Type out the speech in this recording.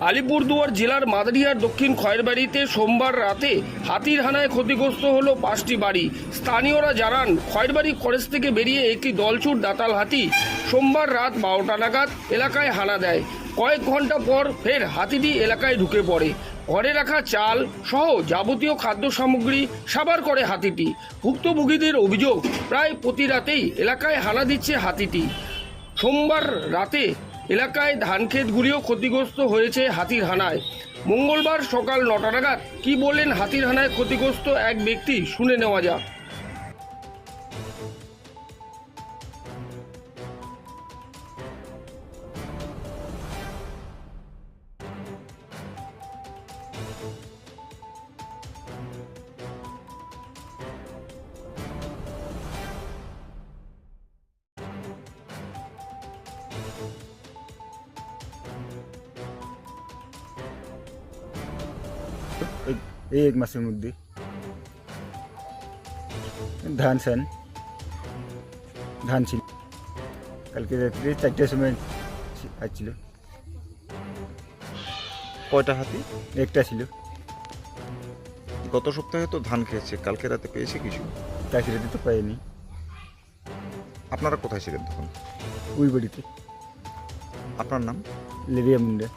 আলিপুরদুয়ার জেলার মাদারিয়ার দক্ষিণ খয়েরবাড়িতে সোমবার রাতে হাতির হানায় ক্ষতিগ্রস্ত হলো পাঁচটি বাড়ি। স্থানীয়রা জানান, খয়েরবাড়ি ফরেস্ট থেকে বেরিয়ে একটি দলছুট দাতাল হাতি সোমবার রাত বারোটা নাগাদ এলাকায় হানা দেয়। কয়েক ঘণ্টা পর ফের হাতিটি এলাকায় ঢুকে পড়ে। ঘরে রাখা চাল সহ যাবতীয় খাদ্য সামগ্রী সাবার করে হাতিটি। ভুক্তভোগীদের অভিযোগ, প্রায় প্রতি রাতেই এলাকায় হানা দিচ্ছে হাতিটি। সোমবার রাতে এলাকায় ধানক্ষেতগুলিও ক্ষতিগ্রস্ত হয়েছে হাতির হানায় মঙ্গলবার সকাল নটা নাগাদ কি বললেন হাতির হানায় ক্ষতিগ্রস্ত এক ব্যক্তি? শুনে নেওয়া যাক। এই এক মাসের মধ্যে ধান সান ধান ছিল কালকে রাত্রে চারটের সময় আসছিল কয়টা হাতি? একটা ছিল গত সপ্তাহে তো ধান খেয়েছে কালকে রাতে পেয়েছে কিছু? কালকে রাতে তো পাইনি। আপনারা কোথায় ছিলেন তখন? ওই বাড়িতে আপনার নাম? লেরিয়া মুন্ডা।